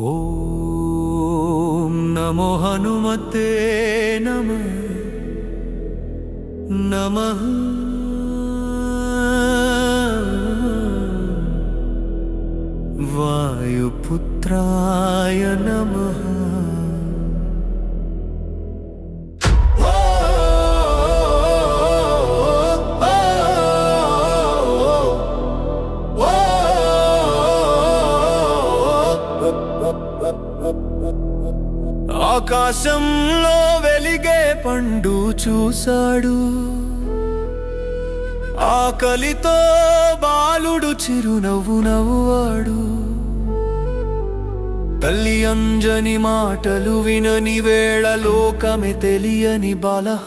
ॐ नमो हनुमते नमः नमः वायुपुत्राय नमः ఆకాశంలో వెలిగే పండు చూశాడు. ఆకలితో బాలుడు చిరునవ్వు నవ్వాడు. తల్లి అంజని మాటలు వినని వేళ లోకమే తెలియని బాల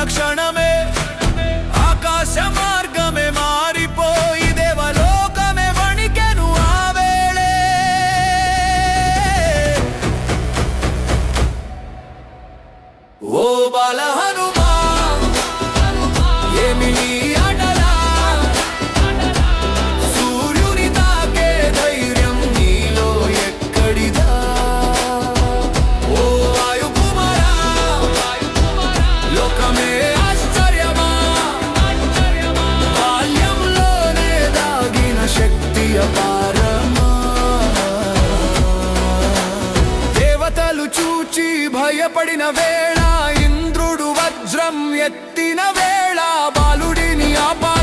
దూకిన క్షణమే ఆకాశ మార్గమే మారిపోయి దేవలోకమే వణికెను ఆ వేళే ఓ బాల భయపడిన వేళ ఇంద్రుడు వజ్రం ఎత్తిన వేళ బాలుడిని ఆపా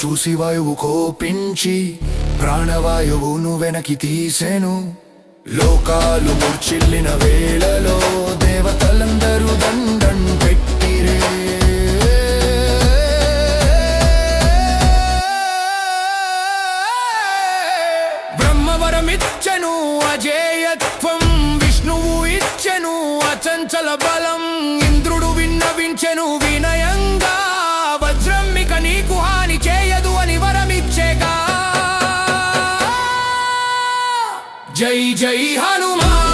చూసి వాయువు కోపించి ప్రాణవాయువును వెనక్కి తీసెను. లోకాలు ముర్చిల్లిన వేళలో దేవతలందరూ దండం పెట్టిరే. బ్రహ్మవరమిచ్చెను అజేయత్వం విష్ణువు ఇచ్చెను అచంచల బలం ఇంద్రుడు విన్నవించెను విన జై జై హనుమా